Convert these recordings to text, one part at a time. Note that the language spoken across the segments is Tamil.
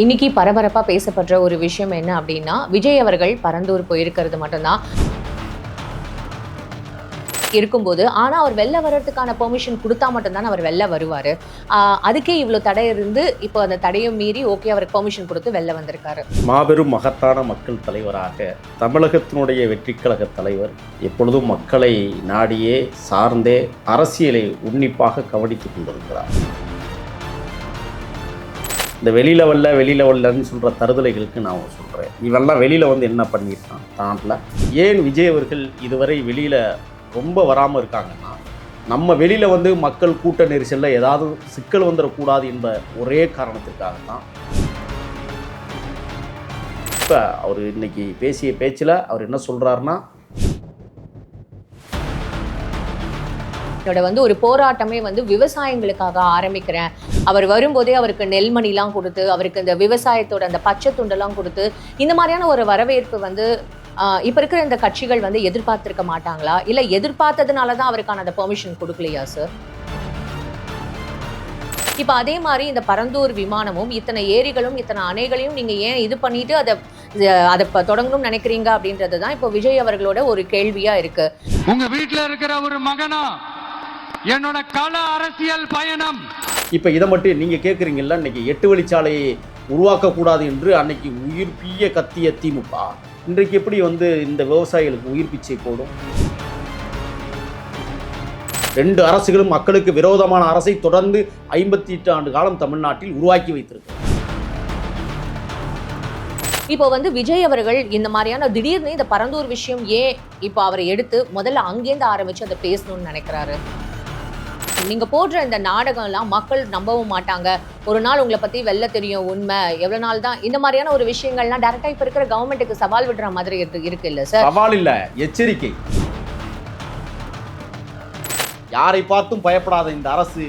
இன்னைக்கு பரபரப்பாக பேசப்படுற ஒரு விஷயம் என்ன அப்படின்னா விஜய் அவர்கள் பரந்தூர் போயிருக்கிறது மட்டும்தான். இருக்கும்போது ஆனால் அவர் வெளில வர்றதுக்கான பெர்மிஷன் கொடுத்தா மட்டும்தான் அவர் வெளில வருவார். அதுக்கே இவ்வளோ தடை இருந்து இப்போ அந்த தடையும் மீறி ஓகே அவருக்கு பெர்மிஷன் கொடுத்து வெளில வந்திருக்காரு. மாபெரும் மகத்தான மக்கள் தலைவராக தமிழகத்தினுடைய வெற்றிக்கழக தலைவர் எப்பொழுதும் மக்களை நாடியே சார்ந்தே அரசியலை உன்னிப்பாக கவனித்துக் கொண்டிருக்கிறார். இந்த வெளி லெவலில் வெளி லெவல்லன்னு சொல்கிற தருதலைகளுக்கு நான் சொல்கிறேன் இவெல்லாம் வெளியில் வந்து என்ன பண்ணியிருக்கான்? தாண்டில் ஏன் விஜய் அவர்கள் இதுவரை வெளியில் ரொம்ப வராமல் இருக்காங்கன்னா நம்ம வெளியில் வந்து மக்கள் கூட்ட நெரிசலில் ஏதாவது சிக்கல் வந்துடக்கூடாது என்ற ஒரே காரணத்திற்காகத்தான். இப்போ அவர் இன்றைக்கி பேசிய பேச்சில் அவர் என்ன சொல்கிறாருன்னா என்னோட வந்து ஒரு போராட்டமே வந்து விவசாயங்களுக்காக ஆரம்பிக்கிறேன். அவர் வரும்போதே அவருக்கு நெல்மணிலாம் கொடுத்து அவருக்கு இந்த விவசாயத்தோட அந்த பச்சை துண்டெல்லாம் கொடுத்து இந்த மாதிரியான ஒரு வரவேற்பு வந்து இப்போ இப்ப இருக்கிற இந்த கட்சிகள் வந்து எதிர்பார்த்திருக்க மாட்டாங்களா? இல்ல எதிர்பார்த்ததுனால தான் அவருக்கான அந்த பெர்மிஷன் கொடுக்கலையா சார் இப்ப அதே மாதிரி இந்த பரந்தூர் விமானமும் இத்தனை ஏரிகளும் இத்தனை அணைகளையும் நீங்க ஏன் இது பண்ணிட்டு அதை அதை தொடங்கணும்னு நினைக்கிறீங்க அப்படின்றது தான் இப்போ விஜய் அவர்களோட ஒரு கேள்வியா இருக்கு. உங்க வீட்ல இருக்கிற ஒரு மகனா? என்னோட கள அரசியல் பயணம். இப்போ இதை மட்டும் நீங்கள் கேட்குறீங்கல்ல இன்னைக்கு எட்டு வழிச்சாலையை உருவாக்கக்கூடாது என்று அன்னைக்கு உயிர் பீய கத்திய திமுக. இன்றைக்கு எப்படி வந்து இந்த விவசாயிகளுக்கு உயிர் பிச்சை போடும்? ரெண்டு அரசுகளும் மக்களுக்கு விரோதமான அரசை தொடர்ந்து ஐம்பத்தி எட்டு ஆண்டு காலம் தமிழ்நாட்டில் உருவாக்கி வைத்திருக்கு. இப்போ வந்து விஜய் அவர்கள் இந்த மாதிரியான திடீர்னு இந்த பரந்தூர் விஷயம் ஏன் இப்போ அவரை எடுத்து முதல்ல அங்கேருந்து ஆரம்பிச்சு அதை பேசணும்னு நினைக்கிறாரு? நீங்க போடுற இந்த நாடகம் எல்லாம் மக்கள் நம்பவும் மாட்டாங்க. ஒரு நாள் உங்களை பத்தி வெளில தெரியும் உண்மை. எவ்வளவு நாள் தான்? இந்த மாதிரியான ஒரு விஷயங்கள்லாம் டேரக்டா இப்ப இருக்கிற கவர்மெண்ட்டுக்கு சவால் விடுற மாதிரி இருக்கு இல்ல சார் சவால் இல்ல எச்சரிக்கை. யாரை பார்த்தும் பயப்படாத இந்த அரசு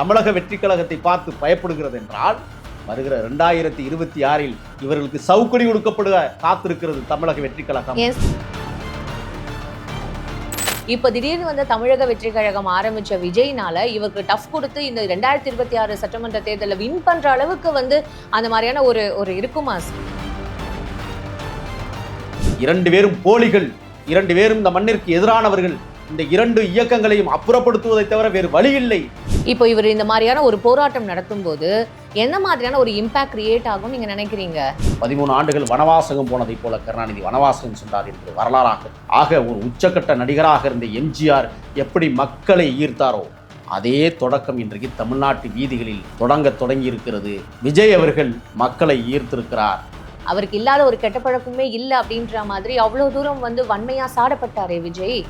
தமிழக வெற்றி கழகத்தை பார்த்து பயப்படுகிறது என்றால் வருகிற ரெண்டாயிரத்தி இருபத்தி ஆறில் இவர்களுக்கு சவுக்கடி கொடுக்கப்படுக காத்திருக்கிறது தமிழக வெற்றி கழகம். இப்போ திடீர்னு வந்து தமிழக வெற்றி கழகம் ஆரம்பிச்ச விஜய்னால இவருக்கு டஃப் கொடுத்து இந்த ரெண்டாயிரத்தி இருபத்தி ஆறு சட்டமன்ற தேர்தலில் வின் பண்ற அளவுக்கு வந்து அந்த மாதிரியான ஒரு ஒரு இருக்குமா இரண்டு பேரும் போலிகள் இரண்டு பேரும் இந்த மண்ணிற்கு எதிரானவர்கள். இந்த இரண்டு இயக்கங்களையும் அப்புறப்படுத்துவதை தவிர வேறு வழி இல்லை. இப்போ இவர் இந்த மாதிரியான ஒரு போராட்டம் நடத்தும் போது என்ன மாதிரியான ஒரு இம்பாக்ட் கிரியேட் ஆகும் நீங்க நினைக்கிறீங்க? பதிமூணு ஆண்டுகள் வனவாசகம் போனதைப் போல கருணாநிதி வனவாசகம் சென்றார் என்று வரலாறாக ஆக ஒரு உச்சக்கட்ட நடிகராக இருந்த எம்ஜிஆர் எப்படி மக்களை ஈர்த்தாரோ அதே தொடக்கம் இன்றைக்கு தமிழ்நாட்டு வீதிகளில் தொடங்க தொடங்கி இருக்கிறது விஜய் அவர்கள் மக்களை ஈர்த்திருக்கிறார். அவருக்கு இல்லாத ஒரு கெட்ட பழக்கமே இல்லை அப்படின்ற மாதிரி அவ்வளவு தூரம் வந்து வன்மையா சாடப்பட்டாரே விஜய்.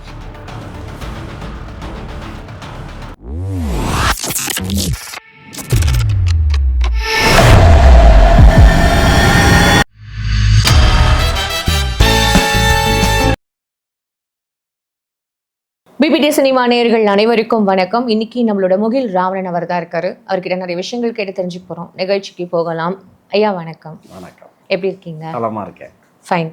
பிபிடி சினிமா நேயர்கள் அனைவருக்கும் வணக்கம். இன்னைக்கு நம்மளோட முகில் ராவணன் அவர் தான் இருக்காரு. அவர்கிட்ட நிறைய விஷயங்கள் கேட்டு தெரிஞ்சுக்க போறோம். நிகழ்ச்சிக்கு போகலாம். ஐயா வணக்கம். வணக்கம். எப்படி இருக்கீங்க? நலமா இருக்கேன். ஃபைன்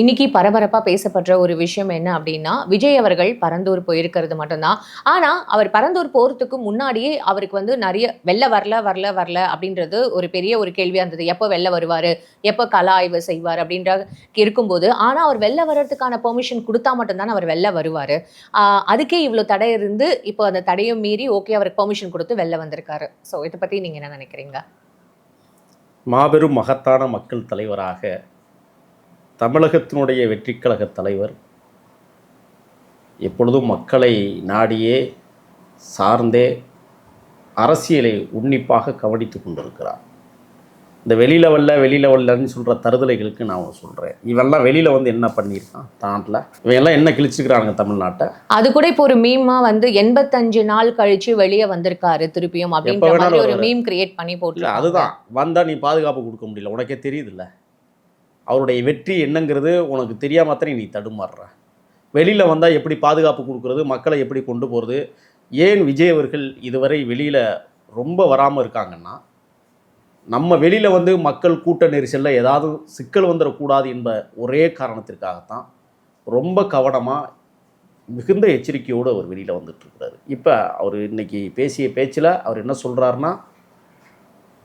இன்னைக்கு பரபரப்பாக பேசப்படுற ஒரு விஷயம் என்ன அப்படின்னா விஜய் அவர்கள் பரந்தூர் போயிருக்கிறது மட்டும்தான். ஆனால் அவர் பரந்தூர் போகிறதுக்கு முன்னாடியே அவருக்கு வந்து நிறைய வெளில வரல வரல வரல அப்படின்றது ஒரு பெரிய ஒரு கேள்வியாக இருந்தது. எப்போ வெளில வருவார்? எப்போ கல ஆய்வு செய்வார்? அப்படின்ற இருக்கும்போது ஆனால் அவர் வெளில வர்றதுக்கான பெர்மிஷன் கொடுத்தா மட்டும்தான் அவர் வெளில வருவார். அதுக்கே இவ்வளோ தடை இருந்து இப்போ அந்த தடையும் மீறி ஓகே அவருக்கு பெர்மிஷன் கொடுத்து வெளில வந்திருக்காரு. ஸோ இதை பற்றி நீங்கள் என்ன நினைக்கிறீங்க? மாபெரும் மகத்தான மக்கள் தலைவராக தமிழகத்தினுடைய வெற்றிக்கழக தலைவர் எப்பொழுதும் மக்களை நாடியே சார்ந்தே அரசியலை உன்னிப்பாக கவனித்துக் கொண்டிருக்கிறார். இந்த வெளியில வல்ல வெளியில வல்லன்னு சொல்ற தருதலைகளுக்கு நான் சொல்றேன். இவெல்லாம் வெளியில வந்து என்ன பண்ணியிருக்கான்? தாண்டில். இவன் என்ன கிழிச்சுக்கிறானுங்க தமிழ்நாட்டை? அது கூட இப்போ ஒரு மீமா வந்து எண்பத்தஞ்சு நாள் கழிச்சு வெளியே வந்திருக்காரு திருப்பியும் அப்படின்ற மாதிரி ஒரு. மீம் கிரியேட் பண்ணி போட்டு அதுதான். வந்தால் நீ பாதுகாப்பு கொடுக்க முடியல. உனக்கே தெரியுதுல்ல. அவருடைய வெற்றி என்னங்கிறது உனக்கு தெரியாம நீ தடுமாறுற. வெளியில் வந்தால் எப்படி பாதுகாப்பு கொடுக்குறது மக்களை எப்படி கொண்டு போகிறது ஏன் விஜய் அவர்கள் இதுவரை வெளியில் ரொம்ப வராமல் இருக்காங்கன்னா நம்ம வெளியில் வந்து மக்கள் கூட்ட நெரிசலில் ஏதாவது சிக்கல் வந்துடக்கூடாது என்ப ஒரே காரணத்திற்காகத்தான் ரொம்ப கவனமாக மிகுந்த எச்சரிக்கையோடு அவர் வெளியில் வந்துட்டுருக்கிறாரு இப்போ அவர் இன்னைக்கு பேசிய பேச்சில் அவர் என்ன சொல்கிறாருன்னா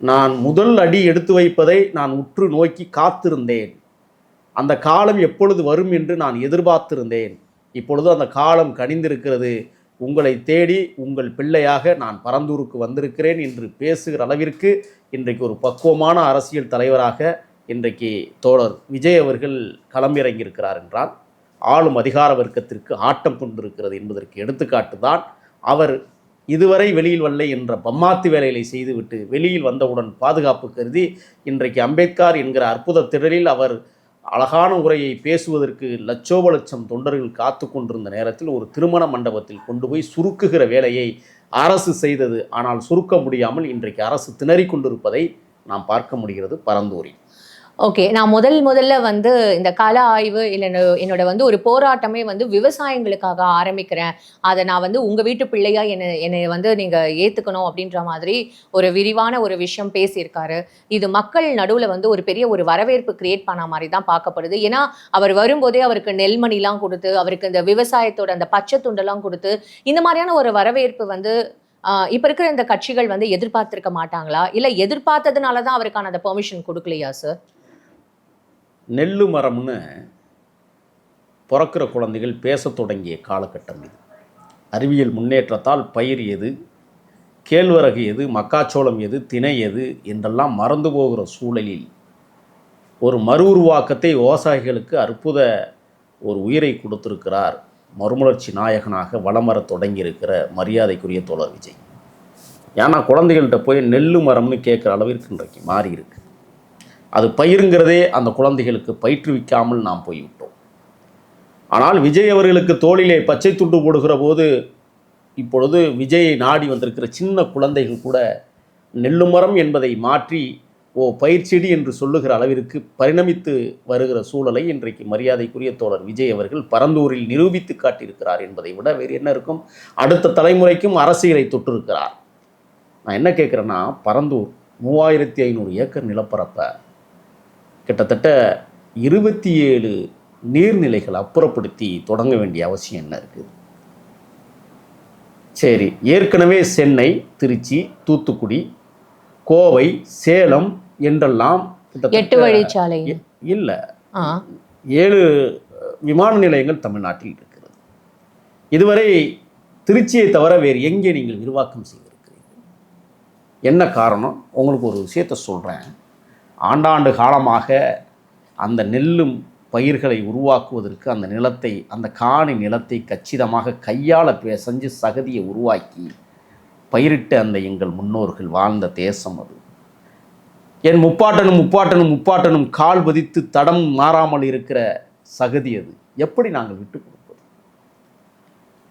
நான் முதல் அடி எடுத்து வைப்பதை நான் உற்று நோக்கி காத்திருந்தேன். அந்த காலம் எப்பொழுது வரும் என்று நான் எதிர்பார்த்திருந்தேன். இப்பொழுது அந்த காலம் கனிந்திருக்கிறது. உங்களை தேடி உங்கள் பிள்ளையாக நான் பரந்தூருக்கு வந்திருக்கிறேன் என்று பேசுகிற அளவிற்கு இன்றைக்கு ஒரு பக்குவமான அரசியல் தலைவராக இன்றைக்கு தோழர் விஜய் அவர்கள் களமிறங்கியிருக்கிறார் என்றால் ஆளும் அதிகார வர்க்கத்திற்கு ஆட்டம் கொண்டிருக்கிறது என்பதற்கு எடுத்துக்காட்டு தான் அவர் இதுவரை வெளியில் வரலை என்ற பம்மாத்து வேலைகளை செய்துவிட்டு வெளியில் வந்தவுடன் பாதுகாப்பு கருதி இன்றைக்கு அம்பேத்கர் என்கிற அற்புத திடலில் அவர் அழகான உரையை பேசுவதற்கு லட்சோப லட்சம் தொண்டர்கள் காத்து கொண்டிருந்த நேரத்தில் ஒரு திருமண மண்டபத்தில் கொண்டு போய் சுருக்குகிற வேலையை அரசு செய்தது. ஆனால் சுருக்க முடியாமல் இன்றைக்கு அரசு திணறிக் கொண்டிருப்பதை நாம் பார்க்க முடிகிறது பரந்தூரில். ஓகே நான் முதல் முதல்ல வந்து இந்த கல ஆய்வு இல்லை என்னோட வந்து ஒரு போராட்டமே வந்து விவசாயங்களுக்காக ஆரம்பிக்கிறேன். அதை நான் வந்து உங்கள் வீட்டு பிள்ளையா என்னை என்னை வந்து நீங்கள் ஏற்றுக்கணும் அப்படின்ற மாதிரி ஒரு விரிவான ஒரு விஷயம் பேசியிருக்காரு. இது மக்கள் நடுவில் வந்து ஒரு பெரிய ஒரு வரவேற்பு கிரியேட் பண்ண மாதிரி தான் பார்க்கப்படுது. ஏன்னா அவர் வரும்போதே அவருக்கு நெல்மணிலாம் கொடுத்து அவருக்கு இந்த விவசாயத்தோட அந்த பச்சை துண்டெல்லாம் கொடுத்து இந்த மாதிரியான ஒரு வரவேற்பு வந்து இப்போ இருக்கிற இந்த கட்சிகள் வந்து எதிர்பார்த்திருக்க மாட்டாங்களா? இல்லை எதிர்பார்த்ததுனால தான் அவருக்கான அந்த பெர்மிஷன் கொடுக்கலையா சார் நெல்லு மரம்னு பிறக்கிற குழந்தைகள் பேசத் தொடங்கிய காலகட்டம் இது. அறிவியல் முன்னேற்றத்தால் பயிர் எது கேழ்வரகு எது மக்காச்சோளம் எது திணை எது என்றெல்லாம் மறந்து போகிற சூழலில் ஒரு மறு உருவாக்கத்தை விவசாயிகளுக்கு அற்புத ஒரு உயிரை கொடுத்திருக்கிறார் மறுமலர்ச்சி நாயகனாக வலம் வர தொடங்கியிருக்கிற மரியாதைக்குரிய தோழர் விஜய். ஏன்னா குழந்தைகள்கிட்ட போய் நெல்லு மரம்னு கேட்குற அளவிற்கு இன்றைக்கு மாறி இருக்குது அது பயிருங்கிறதே அந்த குழந்தைகளுக்கு பயிற்றுவிக்காமல் நாம் போய்விட்டோம். ஆனால் விஜய் அவர்களுக்கு தோளிலே பச்சை துண்டு போடுகிற போது இப்பொழுது விஜயை நாடி வந்திருக்கிற சின்ன குழந்தைகள் கூட நெல்லு மரம் என்பதை மாற்றி ஓ பயிர்ச்செடி என்று சொல்லுகிற அளவிற்கு பரிணமித்து வருகிற சூழலை இன்றைக்கு மரியாதைக்குரிய தோழர் விஜய் அவர்கள் பரந்தூரில் நிரூபித்து காட்டியிருக்கிறார் என்பதை விட வேறு என்ன இருக்கும்? அடுத்த தலைமுறைக்கும் அரசியலை தொட்டிருக்கிறார் நான் என்ன கேட்குறேன்னா பரந்தூர் மூவாயிரத்தி ஐநூறு ஏக்கர் நிலப்பரப்பை கிட்டத்தட்ட இருபத்தி ஏழு நீர்நிலைகள் அப்புறப்படுத்தி தொடங்க வேண்டிய அவசியம் என்ன இருக்குது சரி ஏற்கனவே சென்னை திருச்சி தூத்துக்குடி கோவை சேலம் என்றெல்லாம் எட்டு வழிச்சாலை இல்ல. ஏழு விமான நிலையங்கள் தமிழ்நாட்டில் இருக்கிறது. இதுவரை திருச்சியை தவிர வேறு எங்கே நீங்கள் விரிவாக்கம் செய்திருக்கிறீர்கள்? என்ன காரணம்? உங்களுக்கு ஒரு விஷயத்தை சொல்கிறேன் ஆண்டாண்டு காலமாக அந்த நெல்லும் பயிர்களை உருவாக்குவதற்கு அந்த நிலத்தை அந்த காணி நிலத்தை கச்சிதமாக கையால் பேசஞ்சு சகதியை உருவாக்கி பயிரிட்ட அந்த எங்கள் முன்னோர்கள் வாழ்ந்த தேசம் அது. என் முப்பாட்டனும் முப்பாட்டனும் முப்பாட்டனும் கால் பதித்து தடம் மாறாமல் இருக்கிற சகதி அது. எப்படி நாங்கள் விட்டு கொடுப்பது?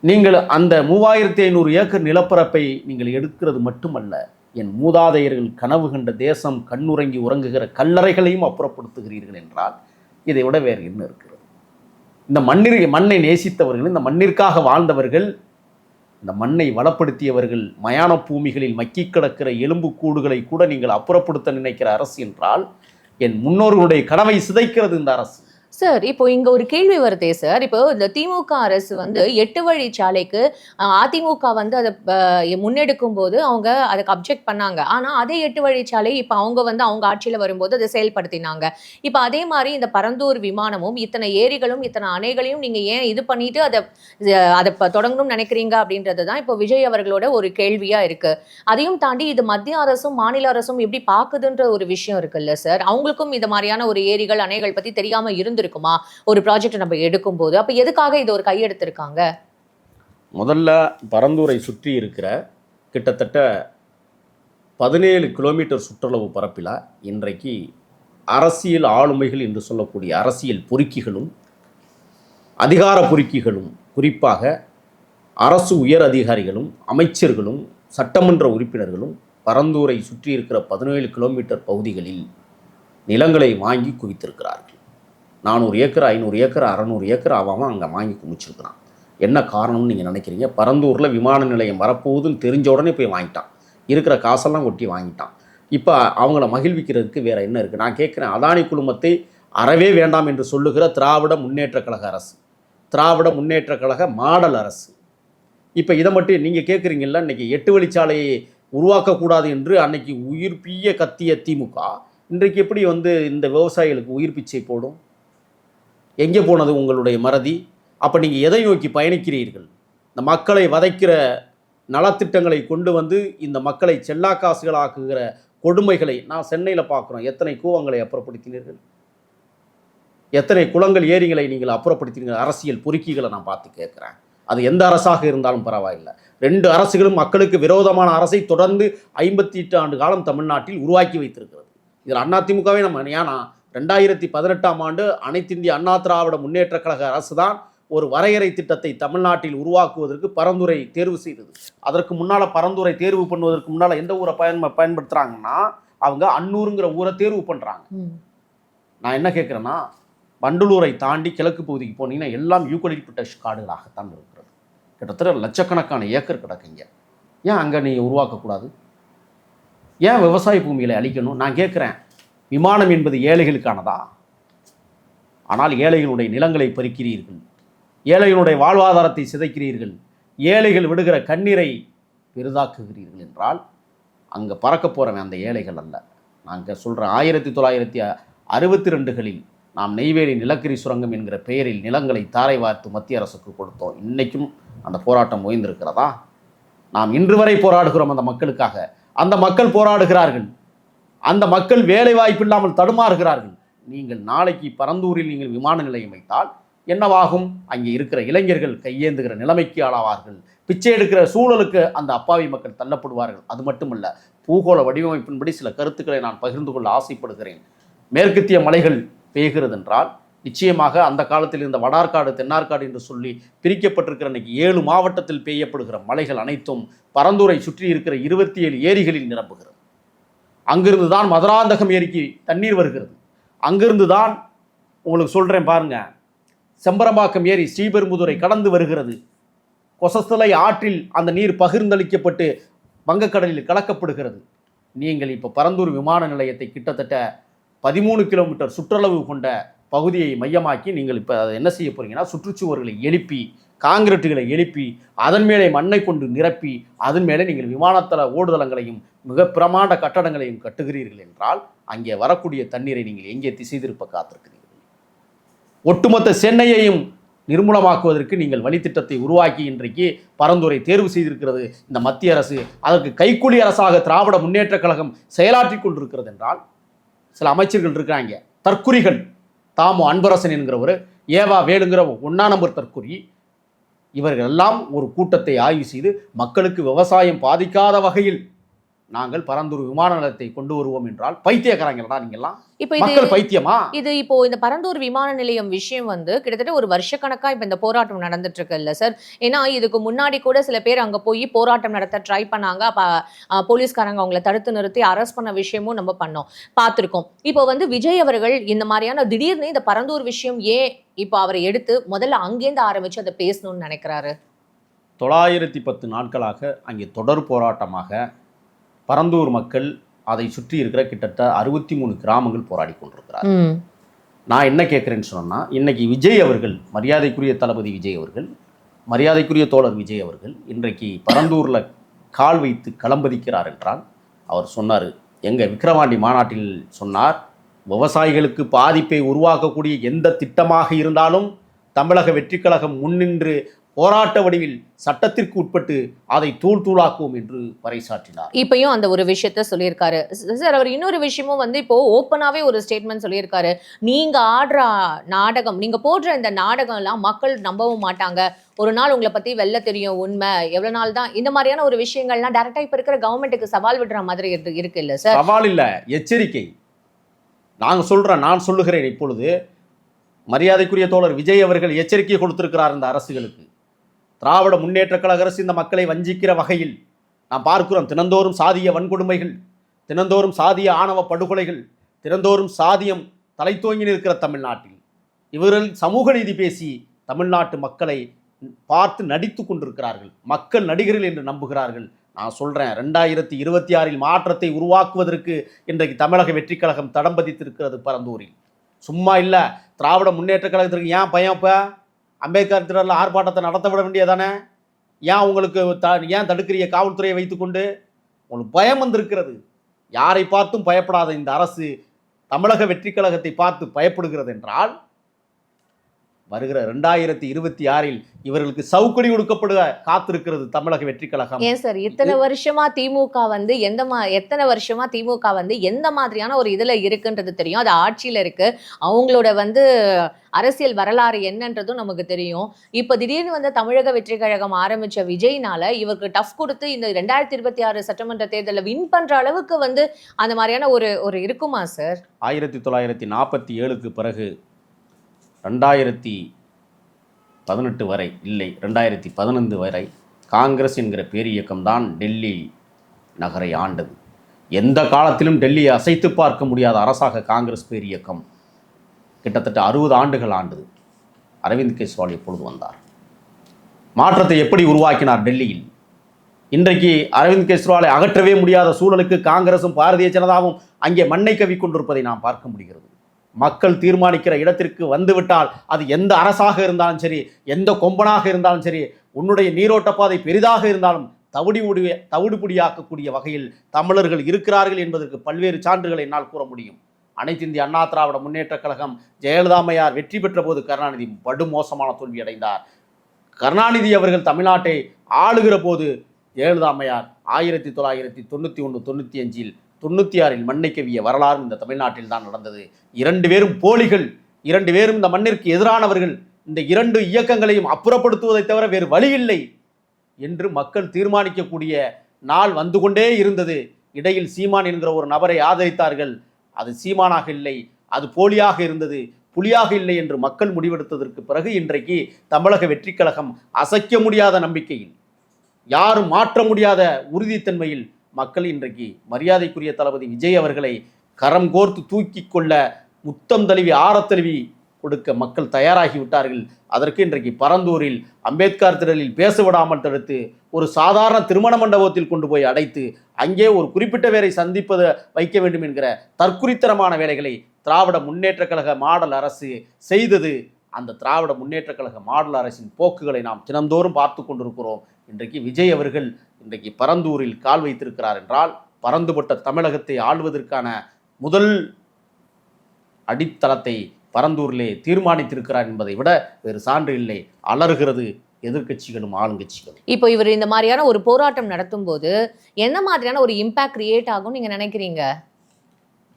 நீங்கள் அந்த மூவாயிரத்தி ஐநூறு ஏக்கர் நிலப்பரப்பை நீங்கள் எடுக்கிறது மட்டுமல்ல என் மூதாதையர்கள் கனவு கண்ட தேசம் கண்ணுறங்கி உறங்குகிற கல்லறைகளையும் அப்புறப்படுத்துகிறீர்கள் என்றால் இதை விட வேறு என்ன இருக்கிறது? இந்த மண்ணிற்கு மண்ணை நேசித்தவர்கள் இந்த மண்ணிற்காக வாழ்ந்தவர்கள் இந்த மண்ணை வளப்படுத்தியவர்கள் மயான பூமிகளில் மக்கி கிடக்கிற எலும்பு கூடுகளை கூட நீங்கள் அப்புறப்படுத்த நினைக்கிற அரசு என்றால் என் முன்னோர்களுடைய கனவை சிதைக்கிறது இந்த அரசு. சார் இப்போ இங்க ஒரு கேள்வி வருதே சார். இப்போ இந்த திமுக அரசு வந்து எட்டு வழி சாலைக்கு அதிமுக வந்து அதை முன்னெடுக்கும் போது அவங்க அதுக்கு அப்ஜெக்ட் பண்ணாங்க. ஆனா அதே எட்டு வழி சாலை இப்போ அவங்க வந்து அவங்க ஆட்சியில வரும்போது அதை செயல்படுத்தினாங்க. இப்போ அதே மாதிரி இந்த பரந்தூர் விமானமும் இத்தனை ஏரிகளும் இத்தனை அணைகளையும் நீங்க ஏன் இது பண்ணிட்டு அதை அதை தொடங்கணும்னு நினைக்கிறீங்க அப்படின்றது தான் இப்போ விஜய் அவர்களோட ஒரு கேள்வியா இருக்கு. அதையும் தாண்டி இது மத்திய அரசும் மாநில அரசும் எப்படி பாக்குதுன்ற ஒரு விஷயம் இருக்குல்ல சார். அவங்களுக்கும் இந்த மாதிரியான ஒரு ஏரிகள் அணைகள் பத்தி தெரியாம இருந்திருக்குமா ஒரு ப்ராஜெக்ட் நம்ம எடுக்கும் போது அப்ப எதுக்காக இது ஒரு கையெடுத்திருக்காங்க? முதல்ல பரந்தூரை சுற்றி இருக்கிற கிட்டத்தட்ட பதினேழு கிலோமீட்டர் சுற்றளவு பரப்பில் இன்றைக்கு அரசியல் ஆளுமைகள் என்று சொல்லக்கூடிய அரசியல் பொறுக்கிகளும் அதிகார பொறுக்கிகளும் குறிப்பாக அரசு உயர் அதிகாரிகளும் அமைச்சர்களும் சட்டமன்ற உறுப்பினர்களும் பரந்தூரை சுற்றி இருக்கிற பதினேழு கிலோமீட்டர் பகுதிகளில் நிலங்களை வாங்கி குவித்திருக்கிறார்கள். நானூறு ஏக்கர் ஐநூறு ஏக்கர் அறநூறு ஏக்கர் ஆகாமல் அங்கே வாங்கி குமிச்சிருக்கிறான். என்ன காரணம்னு நீங்கள் நினைக்கிறீங்க? பரந்தூரில் விமான நிலையம் வரப்போகுதுன்னு தெரிஞ்ச உடனே போய் வாங்கிட்டான். இருக்கிற காசெல்லாம் கொட்டி வாங்கிட்டான். இப்போ அவங்கள மகிழ்விக்கிறதுக்கு வேறு என்ன இருக்குது நான் கேட்குறேன் அதானி குழுமத்தை அறவே வேண்டாம் என்று சொல்லுகிற திராவிட முன்னேற்ற கழக அரசு. திராவிட முன்னேற்ற கழக மாடல் அரசு. இப்போ இதை மட்டும் நீங்கள் கேட்குறீங்கல்ல இன்னைக்கு எட்டு வழிச்சாலையை உருவாக்கக்கூடாது என்று அன்னைக்கு உயிர் கத்திய திமுக. இன்றைக்கு எப்படி வந்து இந்த விவசாயிகளுக்கு உயிர் பிச்சை போடும்? எங்கே போனது உங்களுடைய மறதி? அப்போ நீங்கள் எதை நோக்கி பயணிக்கிறீர்கள்? இந்த மக்களை வதைக்கிற நலத்திட்டங்களை கொண்டு வந்து இந்த மக்களை செல்லா காசுகளாக்குகிற கொடுமைகளை நான் சென்னையில் பார்க்குறோம். எத்தனை கூவங்களை அப்புறப்படுத்தினீர்கள்? எத்தனை குளங்கள் ஏரிகளை நீங்கள் அப்புறப்படுத்தினீர்கள்? அரசியல் பொறுக்கிகளை நான் பார்த்து கேட்குறேன். அது எந்த அரசாக இருந்தாலும் பரவாயில்லை. ரெண்டு அரசுகளும் மக்களுக்கு விரோதமான அரசை தொடர்ந்து ஐம்பத்தி எட்டு ஆண்டு காலம் தமிழ்நாட்டில் உருவாக்கி வைத்திருக்கிறது. இதில் அதிமுகவே நம்ம ஏன்னா ரெண்டாயிரத்தி பதினெட்டாம் ஆண்டு அனைத்திந்திய அண்ணா திராவிட முன்னேற்றக் கழக அரசு தான் ஒரு வரையறை திட்டத்தை தமிழ்நாட்டில் உருவாக்குவதற்கு பரந்துரை தேர்வு செய்தது. அதற்கு முன்னால் பரந்துரை தேர்வு பண்ணுவதற்கு முன்னால் எந்த ஊரை பயன் பயன்படுத்துகிறாங்கன்னா அவங்க அன்னூருங்கிற ஊரை தேர்வு பண்ணுறாங்க. நான் என்ன கேட்குறேன்னா வண்டலூரை தாண்டி கிழக்கு பகுதிக்கு போனீங்கன்னா எல்லாம் யூக்கலிப்டஸ் காடுகளாகத்தான் இருக்கிறது. கிட்டத்தட்ட லட்சக்கணக்கான ஏக்கர் கிடக்குங்க ஏன் அங்கே நீ உருவாக்கக்கூடாது? ஏன் விவசாய பூமிகளை அழிக்கணும்? நான் கேட்குறேன் விமானம் என்பது ஏழைகளுக்கானதா? ஆனால் ஏழைகளுடைய நிலங்களை பறிக்கிறீர்கள். ஏழைகளுடைய வாழ்வாதாரத்தை சிதைக்கிறீர்கள். ஏழைகள் விடுகிற கண்ணீரை பெரிதாக்குகிறீர்கள் என்றால் அங்கே பறக்க போகிறவன் அந்த ஏழைகள் அல்ல. நாங்கள் சொல்கிற ஆயிரத்தி தொள்ளாயிரத்தி அறுபத்தி ரெண்டுகளில் நாம் நெய்வேலி நிலக்கரி சுரங்கம் என்கிற பெயரில் நிலங்களை தாரை வார்த்து மத்திய அரசுக்கு கொடுத்தோம். இன்றைக்கும் அந்த போராட்டம் ஓய்ந்திருக்கிறதா? நாம் இன்று வரை போராடுகிறோம் அந்த மக்களுக்காக. அந்த மக்கள் போராடுகிறார்கள். அந்த மக்கள் வேலை வாய்ப்பில்லாமல் தடுமாறுகிறார்கள். நீங்கள் நாளைக்கு பரந்தூரில் நீங்கள் விமான நிலையம் வைத்தால் என்னவாகும்? அங்கே இருக்கிற இளைஞர்கள் கையேந்துகிற நிலைமைக்கு ஆளாவார்கள். பிச்சை எடுக்கிற சூழலுக்கு அந்த அப்பாவி மக்கள் தள்ளப்படுவார்கள். அது மட்டுமல்ல பூகோள வடிவமைப்பின்படி சில கருத்துக்களை நான் பகிர்ந்து கொள்ள ஆசைப்படுகிறேன். மேற்கத்திய மலைகள் பெய்கிறது என்றால் நிச்சயமாக அந்த காலத்தில் இருந்த வடார்காடு தென்னார்காடு என்று சொல்லி பிரிக்கப்பட்டிருக்கிற இன்னைக்கு ஏழு மாவட்டத்தில் பெய்யப்படுகிற மலைகள் அனைத்தும் பரந்தூரை சுற்றி இருக்கிற இருபத்தி ஏழு ஏரிகளில் நிரம்புகிறது. அங்கிருந்து தான் மதுராந்தகம் ஏரிக்கு தண்ணீர் வருகிறது. அங்கிருந்து தான் உங்களுக்கு சொல்கிறேன் பாருங்கள் செம்பரம்பாக்கம் ஏரி ஸ்ரீபெரும்புதுரை கடந்து வருகிறது. கொசஸ்தலை ஆற்றில் அந்த நீர் பகிர்ந்தளிக்கப்பட்டு வங்கக்கடலில் கலக்கப்படுகிறது. நீங்கள் இப்போ பரந்தூர் விமான நிலையத்தை கிட்டத்தட்ட பதிமூணு கிலோமீட்டர் சுற்றளவு கொண்ட பகுதியை மையமாக்கி நீங்கள் இப்போ அதை என்ன செய்ய போகிறீங்கன்னா சுற்றுச்சுவர்களை எழுப்பி காங்கிரீட்டுகளை எழுப்பி அதன் மேலே மண்ணை கொண்டு நிரப்பி அதன் மேலே நீங்கள் விமானத்தள ஓடுதளங்களையும் மிக பிரமாண்ட கட்டடங்களையும் கட்டுகிறீர்கள் என்றால் அங்கே வரக்கூடிய தண்ணீரை நீங்கள் எங்கே திசை திருப்ப காத்திருக்கிறீர்கள்? ஒட்டுமொத்த சென்னையையும் நிர்மூலமாக்குவதற்கு நீங்கள் வழித்திட்டத்தை உருவாக்கி இன்றைக்கு பரந்துரை தேர்வு செய்திருக்கிறது. இந்த மத்திய அரசு அதற்கு கைக்கூலி அரசாக திராவிட முன்னேற்றக் கழகம் செயலாற்றிக் கொண்டிருக்கிறது என்றால் சில அமைச்சர்கள் இருக்கிறாங்க. தற்குறிகள் தாமு அன்பரசன் என்கிறவர் ஏவா வேலுங்கிற ஒன்னா நம்பர் தற்குறி இவர்கள் எல்லாம் ஒரு கூட்டத்தை ஆய்வு செய்து மக்களுக்கு விவசாயம் பாதிக்காத வகையில் நாங்கள் பரந்தூர் விமான நிலையத்தை கொண்டு வருவோம் என்றால் பைத்தியக்காரங்களா நீங்கெல்லாம்? இப்போ இது மக்கள் பைத்தியமா? இது இப்போ இந்த பரந்தூர் விமான நிலையம் விஷயம் வந்து கிட்டத்தட்ட ஒரு வருஷக்கணக்கா இப்ப இந்த போராட்டம் நடந்துட்டு இருக்குல்ல சார் ஏன்னா இதுக்கு முன்னாடி கூட சில பேர் அங்க போய் போராட்டம் நடத்த ட்ரை பண்ணாங்க. அப்ப போலீஸ்காரங்க அவங்கள தடுத்து நிறுத்தி அரெஸ்ட் பண்ண விஷயமும் நம்ம பண்ணோம். பார்த்திருக்கோம். இப்போ வந்து விஜய் அவர்கள் இந்த மாதிரியான திடீர்னு இந்த பரந்தூர் விஷயம் ஏன் இப்போ அவரை எடுத்து முதல்ல அங்கேருந்து ஆரம்பிச்சு அதை பேசணும்னு நினைக்கிறாரு. தொள்ளாயிரத்தி பத்து நாட்களாக அங்கே தொடர் போராட்டமாக பரந்தூர் மக்கள் அதை சுற்றி இருக்கிற கிட்டத்தட்ட அறுபத்தி மூணு கிராமங்கள் போராடி கொண்டிருக்கிறார். நான் என்ன கேட்குறேன்னு சொன்னா இன்னைக்கு விஜய் அவர்கள் மரியாதைக்குரிய தளபதி விஜய் அவர்கள் மரியாதைக்குரிய தோழர் விஜய் அவர்கள் இன்றைக்கு பரந்தூரில் கால் வைத்து களம்பதிக்கிறார் என்றால் அவர் சொன்னார் எங்கள் விக்கிரவாண்டி மாநாட்டில் சொன்னார் விவசாயிகளுக்கு பாதிப்பை உருவாக்கக்கூடிய எந்த திட்டமாக இருந்தாலும் தமிழக வெற்றிக் கழகம் முன்னின்று போராட்ட வடிவில் சட்டத்திற்கு உட்பட்டு அதை தூள் தூளாக்குவோம் என்று பறைசாற்றினார். இப்பயும் அந்த ஒரு விஷயத்த சொல்லியிருக்காரு. சார் அவர் இன்னொரு விஷயமும் வந்து இப்போ ஓப்பனாவே ஒரு ஸ்டேட்மெண்ட் சொல்லியிருக்காரு. நீங்க ஆடுற நாடகம் நீங்க போடுற இந்த நாடகம் எல்லாம் மக்கள் நம்பவும் மாட்டாங்க. ஒரு நாள் உங்களை பத்தி வெள்ள தெரியும் உண்மை எவ்வளவு நாள் தான். இந்த மாதிரியான ஒரு விஷயங்கள்லாம் டேரக்டா இப்ப இருக்கிற கவர்மெண்ட்டுக்கு சவால் விடுற மாதிரி இருக்கு இல்ல சார்? சவால் இல்லை எச்சரிக்கை. நாங்கள் சொல்கிறேன் நான் சொல்லுகிறேன் இப்பொழுது. மரியாதைக்குரிய தோழர் விஜய் அவர்கள் எச்சரிக்கை கொடுத்திருக்கிறார் இந்த அரசுகளுக்கு. திராவிட முன்னேற்ற கழக அரசு இந்த மக்களை வஞ்சிக்கிற வகையில் நாம் பார்க்கிறோம். தினந்தோறும் சாதிய வன்கொடுமைகள் தினந்தோறும் சாதிய ஆணவ படுகொலைகள் தினந்தோறும் சாதியம் தலைத்தோங்கி நிற்கிற தமிழ்நாட்டில். இவர்கள் சமூக நீதி பேசி தமிழ்நாட்டு மக்களை பார்த்து நடித்து கொண்டிருக்கிறார்கள். மக்கள் நடிகர்கள் என்று நம்புகிறார்கள். நான் சொல்கிறேன் ரெண்டாயிரத்தி இருபத்தி ஆறில் மாற்றத்தை உருவாக்குவதற்கு இன்றைக்கு தமிழக வெற்றிக் கழகம் தடம் பதித்திருக்கிறது பரந்தூரில். சும்மா இல்லை திராவிட முன்னேற்றக் கழகத்திற்கு ஏன் பயம் இப்போ? அம்பேத்கர் திடலில் ஆர்ப்பாட்டத்தை நடத்த விட வேண்டியதானே? ஏன் உங்களுக்கு த ஏன் தடுக்கிறிய காவல்துறையை வைத்துக்கொண்டு? உங்களுக்கு பயம் வந்திருக்கிறது. யாரை பார்த்தும் பயப்படாத இந்த அரசு தமிழக வெற்றி கழகத்தை பார்த்து பயப்படுகிறது என்றால் வருகிற ரெண்டாயிரத்தி இருபத்தி ஆறில் இவர்களுக்கு சவுக்கடி கொடுக்கப்படுக காத்திருக்கிறது தமிழக வெற்றி கழகம் ஏன் சார்? இத்தனை வருஷமா திமுக வந்து எந்த மா எத்தனை வருஷமா திமுக வந்து எந்த மாதிரியான ஒரு இதுல இருக்குன்றது தெரியும். அது ஆட்சியில இருக்கு. அவங்களோட வந்து அரசியல் வரலாறு என்னன்றதும் நமக்கு தெரியும். இப்போ திடீர்னு வந்து தமிழக வெற்றி கழகம் ஆரம்பிச்ச விஜய்னால இவருக்கு டஃப் கொடுத்து இந்த ரெண்டாயிரத்தி இருபத்தி ஆறு சட்டமன்ற தேர்தலில் வின் பண்ற அளவுக்கு வந்து அந்த மாதிரியான ஒரு ஒரு இருக்குமா சார்? ஆயிரத்தி தொள்ளாயிரத்தி நாற்பத்தி ஏழுக்கு பிறகு ரெண்டாயிரத்தி பதினெட்டு வரை இல்லை ரெண்டாயிரத்தி பதினைந்து வரை காங்கிரஸ் என்கிற பேரியக்கம்தான் டெல்லி நகரை ஆண்டது. எந்த காலத்திலும் டெல்லியை அசைத்து பார்க்க முடியாத அரசாக காங்கிரஸ் பேரியக்கம் கிட்டத்தட்ட அறுபது ஆண்டுகள் ஆண்டது. அரவிந்த் கெஜ்ரிவால் எப்பொழுது வந்தார்? மாற்றத்தை எப்படி உருவாக்கினார் டெல்லியில்? இன்றைக்கு அரவிந்த் கெஜ்ரிவாலை அகற்றவே முடியாத சூழலுக்கு காங்கிரசும் பாரதிய ஜனதாவும் அங்கே மண்ணை கவி கொண்டிருப்பதை நாம் பார்க்க முடிகிறது. மக்கள் தீர்மானிக்கிற இடத்திற்கு வந்துவிட்டால் அது எந்த அரசாக இருந்தாலும் சரி எந்த கொம்பனாக இருந்தாலும் சரி உன்னுடைய நீரோட்ட பாதை பெரிதாக இருந்தாலும் தவிடி உடைய தவிடுபுடியாக்கக்கூடிய வகையில் தமிழர்கள் இருக்கிறார்கள் என்பதற்கு பல்வேறு சான்றுகளை என்னால் கூற முடியும். அனைத்து இந்திய அண்ணா திராவிட முன்னேற்றக் கழகம் ஜெயலலிதாமையார் வெற்றி பெற்ற போது கருணாநிதி படுமோசமான தோல்வி அடைந்தார். கருணாநிதி அவர்கள் தமிழ்நாட்டை ஆளுகிற போது ஜெயலலிதாமையார் ஆயிரத்தி தொள்ளாயிரத்தி தொண்ணூற்றி ஒன்று தொண்ணூற்றி அஞ்சில் தொண்ணூற்றி ஆறில் மண்ணை கவிய வரலாறு இந்த தமிழ்நாட்டில் தான் நடந்தது. இரண்டு பேரும் போலிகள். இரண்டு பேரும் இந்த மண்ணிற்கு எதிரானவர்கள். இந்த இரண்டு இயக்கங்களையும் அப்புறப்படுத்துவதை தவிர வேறு வழி இல்லை என்று மக்கள் தீர்மானிக்கக்கூடிய நாள் வந்து கொண்டே இருந்தது. இடையில் சீமான் என்கிற ஒரு நபரை ஆதரித்தார்கள். அது சீமானாக இல்லை அது போலியாக இருந்தது புலியாக இல்லை என்று மக்கள் முடிவெடுத்ததற்கு பிறகு இன்றைக்கு தமிழக வெற்றிக் கழகம் அசைக்க முடியாத நம்பிக்கையில் யாரும் மாற்ற முடியாத உறுதித்தன்மையில் மக்கள் இன்றைக்கு மரியாதைக்குரிய தளபதி விஜய் அவர்களை கரம் கோர்த்து தூக்கி கொள்ள முத்தம் தழுவி ஆரத்தழுவி கொடுக்க மக்கள் தயாராகி விட்டார்கள். அதற்கு இன்றைக்கு பரந்தூரில் அம்பேத்கர் திடலில் பேச விடாமல் தடுத்து ஒரு சாதாரண திருமண மண்டபத்தில் கொண்டு போய் அடைத்து அங்கே ஒரு குறிப்பிட்ட பேரை சந்திப்பது வைக்க வேண்டும் என்கிற தற்குறித்தனமான வேலைகளை திராவிட முன்னேற்ற கழக மாடல் அரசு செய்தது. அந்த திராவிட முன்னேற்றக் கழக மாடல் அரசின் போக்குகளை நாம் தினந்தோறும் பார்த்து கொண்டிருக்கிறோம். இன்றைக்கு விஜய் அவர்கள் இன்றைக்கு பரந்தூரில் கால் வைத்திருக்கிறார் என்றால் பறந்துபட்ட தமிழகத்தை ஆள்வதற்கான முதல் அடித்தளத்தை பரந்தூரிலே தீர்மானித்திருக்கிறார் என்பதை விட வேறு சான்று இல்லை. அலறுகிறது எதிர்க்கட்சிகளும் ஆளுங்கட்சிகளும். இப்போ இவர் இந்த மாதிரியான ஒரு போராட்டம் நடத்தும் போது என்ன மாதிரியான ஒரு இம்பாக்ட் கிரியேட் ஆகும் நீங்க நினைக்கிறீங்க?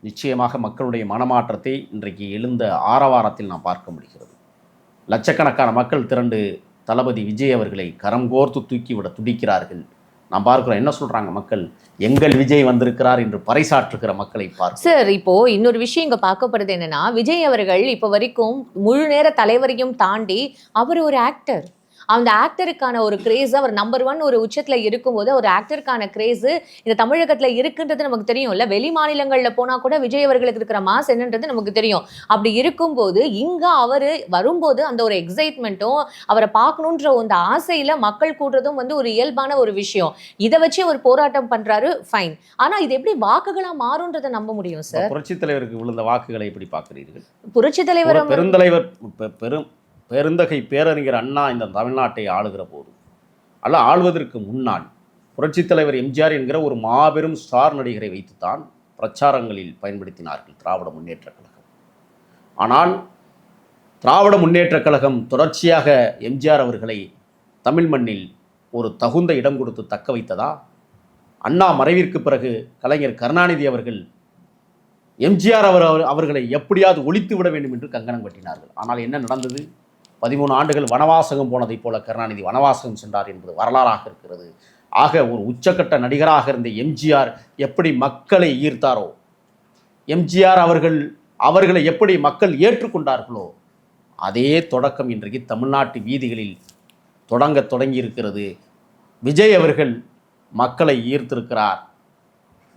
நிச்சயமாக மக்களுடைய மனமாற்றத்தை இன்றைக்கு எழுந்த ஆரவாரத்தில் நாம் பார்க்க முடிகிறது. லட்சக்கணக்கான மக்கள் திரண்டு தளபதி விஜய் அவர்களை கரம் கோர்த்து தூக்கிவிட துடிக்கிறார்கள். நான் பார்க்குறோம் என்ன சொல்றாங்க மக்கள்? எங்கள் விஜய் வந்திருக்கிறார் என்று பறைசாற்றுகிற மக்களை பார்க்கிறோம். சார் இப்போ இன்னொரு விஷயம் இங்க பார்க்கப்படுது என்னன்னா விஜய் அவர்கள் இப்போ வரைக்கும் முழு நேர தலைவரையும் தாண்டி அவர் ஒரு ஆக்டர் அந்த ஆக்டருக்கான ஒரு கிரேஸ் அவர் நம்பர் ஒன் ஒரு உச்சத்துல இருக்கும்போது ஒரு ஆக்டருக்கான கிரேஸ் இந்த தமிழகத்துல இருக்குன்றது நமக்கு தெரியும்ல. வெளி மாநிலங்கள்ல போனா கூட விஜய் அவர்களுக்கு இருக்கிற மாஸ் என்னன்றது நமக்கு தெரியும். அப்படி இருக்கும்போது இங்க அவரு வரும்போது அந்த ஒரு எக்ஸைட்மெண்ட்டும் அவரை பார்க்கணுன்ற அந்த ஆசையில மக்கள் கூடுறதும் வந்து ஒரு இயல்பான ஒரு விஷயம். இதை வச்சு ஒரு போராட்டம் பண்றாரு ஃபைன் ஆனா இது எப்படி வாக்குகளா மாறும்ன்றதை நம்ப முடியும் சார் புரட்சி தலைவருக்கு விழுந்த வாக்குகளை எப்படி பார்க்கிறீர்கள்? புரட்சி தலைவர் பெருந்தலைவர் பெரும் பெருந்தகை பேரறிஞர் அண்ணா இந்த தமிழ்நாட்டை ஆளுகிற போது. அல்ல ஆள்வதற்கு முன்னால் புரட்சித் தலைவர் எம்ஜிஆர் என்கிற ஒரு மாபெரும் ஸ்டார் நடிகரை வைத்துத்தான் பிரச்சாரங்களில் பயன்படுத்தினார்கள் திராவிட முன்னேற்றக் கழகம். ஆனால் திராவிட முன்னேற்றக் கழகம் தொடர்ச்சியாக எம்ஜிஆர் அவர்களை தமிழ் மண்ணில் ஒரு தகுந்த இடம் கொடுத்து தக்க வைத்ததா? அண்ணா மறைவிற்கு பிறகு கலைஞர் கருணாநிதி அவர்கள் எம்ஜிஆர் அவர் அவர்- அவர்களை எப்படியாவது ஒழித்து விட வேண்டும் என்று கங்கணம் கட்டினார்கள். ஆனால் என்ன நடந்தது? பதிமூணு ஆண்டுகள் வனவாசகம் போனதைப் போல கருணாநிதி வனவாசகம் சென்றார் என்பது வரலாறாக இருக்கிறது. ஆக ஒரு உச்சக்கட்ட நடிகராக இருந்த எம்ஜிஆர் எப்படி மக்களை ஈர்த்தாரோ எம்ஜிஆர் அவர்கள் அவர்களை எப்படி மக்கள் ஏற்றுக்கொண்டார்களோ அதே தொடக்கம் இன்றைக்கு தமிழ்நாட்டு வீதிகளில் தொடங்க தொடங்கி இருக்கிறது விஜய் அவர்கள் மக்களை ஈர்த்திருக்கிறார்.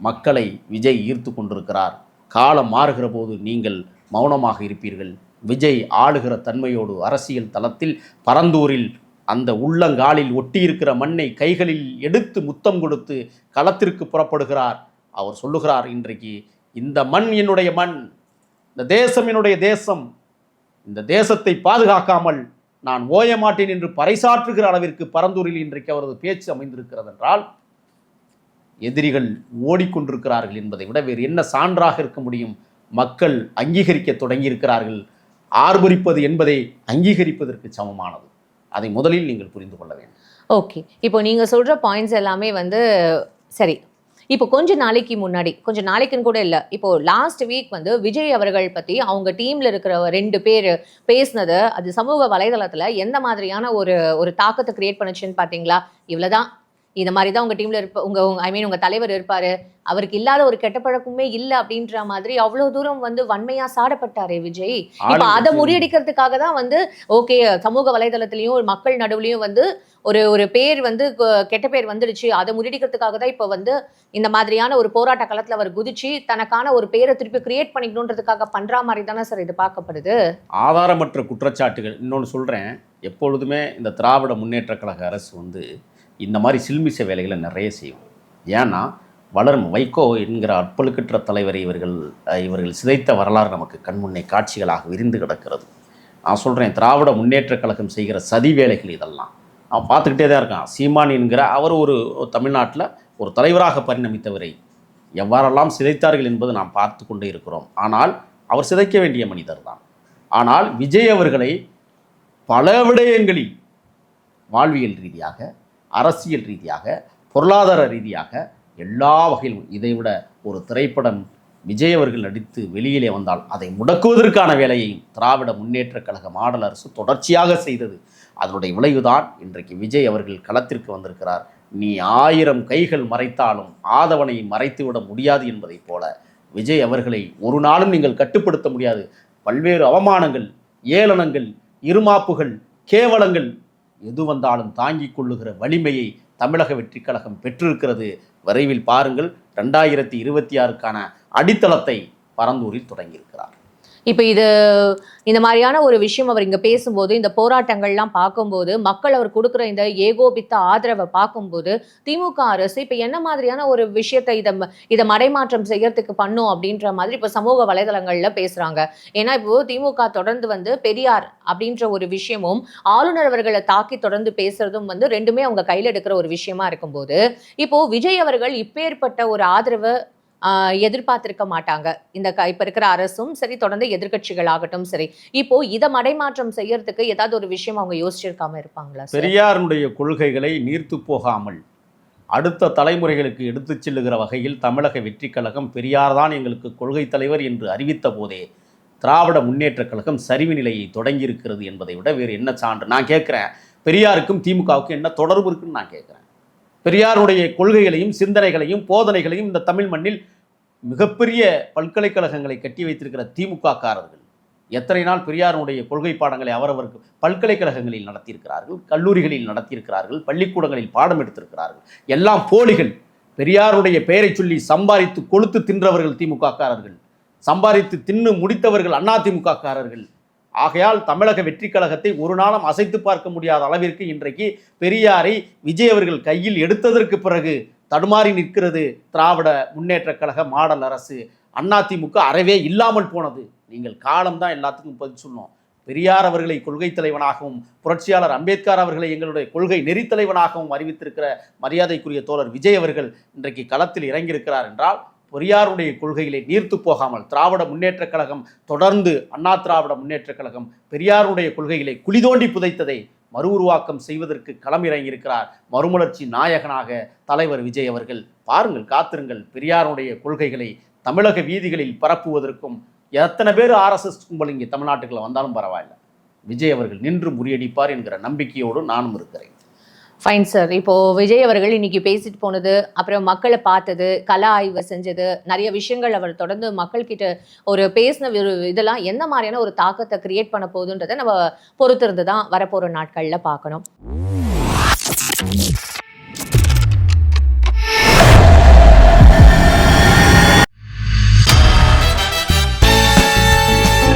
மக்களை விஜய் ஈர்த்து கொண்டிருக்கிறார். காலம் மாறுகிற போது நீங்கள் மௌனமாக இருப்பீர்கள். விஜய் ஆளுகிற தன்மையோடு அரசியல் தளத்தில் பரந்தூரில் அந்த உள்ளங்காலில் ஒட்டியிருக்கிற மண்ணை கைகளில் எடுத்து முத்தம் கொடுத்து களத்திற்கு புறப்படுகிறார். அவர் சொல்லுகிறார் இன்றைக்கு இந்த மண் என்னுடைய மண் இந்த தேசம் என்னுடைய தேசம். இந்த தேசத்தை பாதுகாக்காமல் நான் ஓய மாட்டேன் என்று பறைசாற்றுகிற அளவிற்கு பரந்தூரில் இன்றைக்கு அவரது பேச்சு அமைந்திருக்கிறது என்றால் எதிரிகள் ஓடிக்கொண்டிருக்கிறார்கள் என்பதை விட வேறு என்ன சான்றாக இருக்க முடியும்? மக்கள் அங்கீகரிக்க தொடங்கியிருக்கிறார்கள். ஆர்ப்பரிப்பது என்பதை அங்கீகரிப்பதற்கு சமமானது. அதை முதலில் நீங்கள் புரிந்து கொள்ள வேண்டும். ஓகே இப்போ நீங்கள் சொல்கிற பாயிண்ட்ஸ் எல்லாமே வந்து சரி. இப்போ கொஞ்ச நாளைக்கு முன்னாடி கொஞ்சம் நாளைக்குன்னு கூட இல்லை. இப்போ லாஸ்ட் வீக் வந்து விஜய் அவர்கள் பற்றி அவங்க டீமில் இருக்கிற ரெண்டு பேர் பேசினது அது சமூக வலைதளத்தில் எந்த மாதிரியான ஒரு ஒரு தாக்கத்தை கிரியேட் பண்ணுச்சுன்னு பார்த்தீங்களா? இவ்வளோதான் இந்த மாதிரி தான் உங்க டீம்ல இருப்ப உங்க ஐ மீன் உங்க தலைவர் இருப்பாரு. அவருக்கு இல்லாத ஒரு கெட்ட பழக்கமே இல்லை அப்படின்ற மாதிரி அவ்வளவு தூரம் வந்து வன்மையா சாடப்பட்டாரே விஜய். இப்ப அதை முறியடிக்கிறதுக்காக தான் வந்து ஓகே சமூக வலைதளத்திலயும் மக்கள் நடுவுலயும் வந்து ஒரு ஒரு பேர் வந்து கெட்ட பேர் வந்துடுச்சு. அதை முறியடிக்கிறதுக்காக தான் இப்ப வந்து இந்த மாதிரியான ஒரு போராட்ட களத்துல அவர் குதிச்சு தனக்கான ஒரு பேரை திருப்பி கிரியேட் பண்ணிக்கணுன்றதுக்காக பண்ற மாதிரி தானே சார் இது பார்க்கப்படுது? ஆதாரமற்ற குற்றச்சாட்டுகள். இன்னொன்று சொல்கிறேன் எப்பொழுதுமே இந்த திராவிட முன்னேற்றக் கழக அரசு வந்து இந்த மாதிரி சில்மிச வேலைகளை நிறைய செய்வோம். ஏன்னா வளரும் வைகோ என்கிற அற்பழுக்கற்ற தலைவரை இவர்கள் இவர்கள் சிதைத்த வரலாறு நமக்கு கண்முன்னே காட்சிகளாக விரிந்து கிடக்கிறது. நான் சொல்கிறேன் திராவிட முன்னேற்றக் கழகம் செய்கிற சதி வேலைகள் இதெல்லாம். அவன் பார்த்துக்கிட்டே தான் இருக்கான். சீமான் என்கிற அவர் ஒரு தமிழ்நாட்டில் ஒரு தலைவராக பரிணமித்தவரை எவ்வாறெல்லாம் சிதைத்தார்கள் என்பது நாம் பார்த்து கொண்டே இருக்கிறோம். ஆனால் அவர் சிதைக்க வேண்டிய மனிதர் தான். ஆனால் விஜய் அவர்களை பல விடயங்களில் வாழ்வியல் ரீதியாக அரசியல் ரீதியாக பொருளாதார ரீதியாக எல்லா வகையிலும் இதைவிட ஒரு திரைப்படம் விஜய் அவர்கள் நடித்து வெளியிலே வந்தால் அதை முடக்குவதற்கான வேலையையும் திராவிட முன்னேற்ற கழக மாடல் அரசு தொடர்ச்சியாக செய்தது. அதனுடைய விளைவுதான் இன்றைக்கு விஜய் அவர்கள் களத்திற்கு வந்திருக்கிறார். நீ ஆயிரம் கைகள் மறைத்தாலும் ஆதவனை மறைத்துவிட முடியாது என்பதைப் போல விஜய் அவர்களை ஒரு நாளும் நீங்கள் கட்டுப்படுத்த முடியாது. பல்வேறு அவமானங்கள் ஏளனங்கள் இருமாப்புகள் கேவலங்கள் எது வந்தாலும் தாங்கிக் கொள்ளுகிற வலிமையை தமிழக வெற்றிக் கழகம் பெற்றிருக்கிறது. விரைவில் பாருங்கள் ரெண்டாயிரத்தி இருபத்தி ஆறுக்கான அடித்தளத்தை பரந்தூரில் தொடங்கியிருக்கிறார். இப்போ இது இந்த மாதிரியான ஒரு விஷயம் அவர் இங்கே பேசும்போது இந்த போராட்டங்கள்லாம் பார்க்கும்போது மக்கள் அவர் கொடுக்குற இந்த ஏகோபித்த ஆதரவை பார்க்கும்போது திமுக அரசு இப்போ என்ன மாதிரியான ஒரு விஷயத்தை இதை ம- இதை மடைமாற்றம் செய்யறதுக்கு பண்ணும் அப்படின்ற மாதிரி இப்போ சமூக வலைதளங்களில் பேசுகிறாங்க ஏன்னா இப்போ திமுக தொடர்ந்து வந்து பெரியார் அப்படின்ற ஒரு விஷயமும் ஆளுநர் அவர்களை தாக்கி தொடர்ந்து பேசுறதும் வந்து ரெண்டுமே அவங்க கையில் எடுக்கிற ஒரு விஷயமா இருக்கும்போது இப்போ விஜய் அவர்கள் இப்பேற்பட்ட ஒரு ஆதரவை எதிர்பார்த்திருக்க மாட்டாங்க. இந்த க- இருக்கிற அரசும் சரி தொடர்ந்து எதிர்க்கட்சிகள் ஆகட்டும் சரி இப்போ இதை மடைமாற்றம் செய்யறதுக்கு ஏதாவது ஒரு விஷயம் அவங்க யோசிச்சிருக்காம இருப்பாங்களா பெரியாருடைய கொள்கைகளை நீர்த்து போகாமல் அடுத்த தலைமுறைகளுக்கு எடுத்துச் செல்லுகிற வகையில் தமிழக வெற்றிக் கழகம் பெரியார் தான் எங்களுக்கு கொள்கை தலைவர் என்று அறிவித்த போதே திராவிட முன்னேற்றக் கழகம் சரிவு நிலையை தொடங்கியிருக்கிறது என்பதை விட வேறு என்ன சான்று? நான் கேட்குறேன். பெரியாருக்கும் திமுகவுக்கும் என்ன தொடர்பு இருக்குன்னு நான் கேட்குறேன். பெரியாருடைய கொள்கைகளையும் சிந்தனைகளையும் போதனைகளையும் இந்த தமிழ் மண்ணில் மிகப்பெரிய பல்கலைக்கழகங்களை கட்டி வைத்திருக்கிற திமுக காரர்கள் எத்தனை நாள் பெரியாருடைய கொள்கை பாடங்களை அவரவருக்கு பல்கலைக்கழகங்களில் நடத்தியிருக்கிறார்கள் கல்லூரிகளில் நடத்தியிருக்கிறார்கள் பள்ளிக்கூடங்களில் பாடம் எடுத்திருக்கிறார்கள் எல்லாம் போலிகள். பெரியாருடைய பெயரை சொல்லி சம்பாதித்து கொளுத்து தின்றவர்கள் திமுககாரர்கள் சம்பாதித்து தின்னு முடித்தவர்கள் அண்ணா திமுககாரர்கள் ஆகையால் தமிழக வெற்றி கழகத்தை ஒரு நாளும் அசைத்து பார்க்க முடியாத அளவிற்கு இன்றைக்கு பெரியாரை விஜய் அவர்கள் கையில் எடுத்ததற்கு பிறகு தடுமாறி நிற்கிறது திராவிட முன்னேற்ற கழக மாடல் அரசு. அதிமுக அறவே இல்லாமல் போனது. நீங்கள் காலம்தான் எல்லாத்துக்கும் பதில் சொன்னோம் பெரியார் அவர்களை கொள்கை தலைவனாகவும் புரட்சியாளர் அம்பேத்கர் அவர்களை எங்களுடைய கொள்கை நெறித்தலைவனாகவும் அறிவித்திருக்கிற மரியாதைக்குரிய தோழர் விஜய் அவர்கள் இன்றைக்கு களத்தில் இறங்கியிருக்கிறார் என்றால் பெரியாருடைய கொள்கைகளை நீர்த்து போகாமல் திராவிட முன்னேற்றக் கழகம் தொடர்ந்து அண்ணா திராவிட முன்னேற்றக் கழகம் பெரியாருடைய கொள்கைகளை குளிதோண்டி புதைத்ததை மறு உருவாக்கம் செய்வதற்கு களமிறங்கியிருக்கிறார் மறுமலர்ச்சி நாயகனாக தலைவர் விஜய் அவர்கள். பாருங்கள் காத்திருங்கள். பெரியாருடைய கொள்கைகளை தமிழக வீதிகளில் பரப்புவதற்கும் எத்தனை பேர் ஆர்எஸ்எஸ் கும்பல் இங்கே தமிழ்நாட்டுக்குள்ள வந்தாலும் பரவாயில்ல. விஜய் அவர்கள் நின்று முறியடிப்பார் என்கிற நம்பிக்கையோடு நானும் இருக்கிறேன். ஃபைன் சார் இப்போது விஜய் அவர்கள் இன்னைக்கு பேசிட்டு போனது அப்புறம் மக்களை பார்த்தது கலா ஆய்வு செஞ்சது நிறைய விஷயங்கள் அவர் தொடர்ந்து மக்கள்கிட்ட ஒரு பேசின ஒரு இதெல்லாம் எந்த மாதிரியான ஒரு தாக்கத்தை கிரியேட் பண்ண போகுதுன்றதை நம்ம பொறுத்திருந்து தான் வரப்போகிற நாட்களில் பார்க்கணும்.